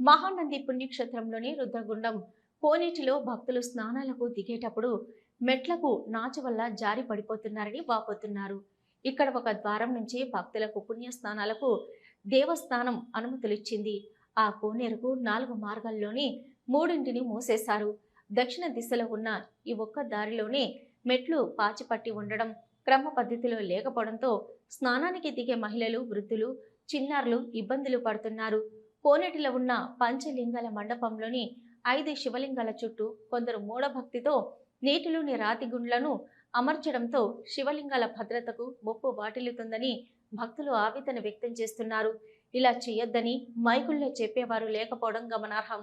మహానంది పుణ్యక్షేత్రంలోని రుద్రగుండం కోనేటిలో భక్తులు స్నానాలకు దిగేటప్పుడు మెట్లకు నాచు వల్ల జారి పడిపోతున్నారని వాపోతున్నారు. ఇక్కడ ఒక ద్వారం నుంచి భక్తులకు పుణ్య స్నానాలకు దేవస్థానం అనుమతులిచ్చింది. ఆ కోనేరుకు నాలుగు మార్గాల్లోని మూడింటిని మూసేశారు. దక్షిణ దిశలో ఉన్న ఈ ఒక్క దారిలోనే మెట్లు పాచిపట్టి ఉండడం క్రమ పద్ధతిలో లేకపోవడంతో స్నానానికి దిగే మహిళలు వృద్ధులు చిన్నారులు ఇబ్బందులు పడుతున్నారు. కోనేటిలో ఉన్న పంచలింగాల మండపంలోని ఐదు శివలింగాల చుట్టూ కొందరు మూఢభక్తితో నీటిలోని రాతి గుండ్లను అమర్చడంతో శివలింగాల భద్రతకు ముప్పు వాటిల్లుతుందని భక్తులు ఆవేదన వ్యక్తం చేస్తున్నారు. ఇలా చేయొద్దని మైకుల్లో చెప్పేవారు లేకపోవడం గమనార్హం.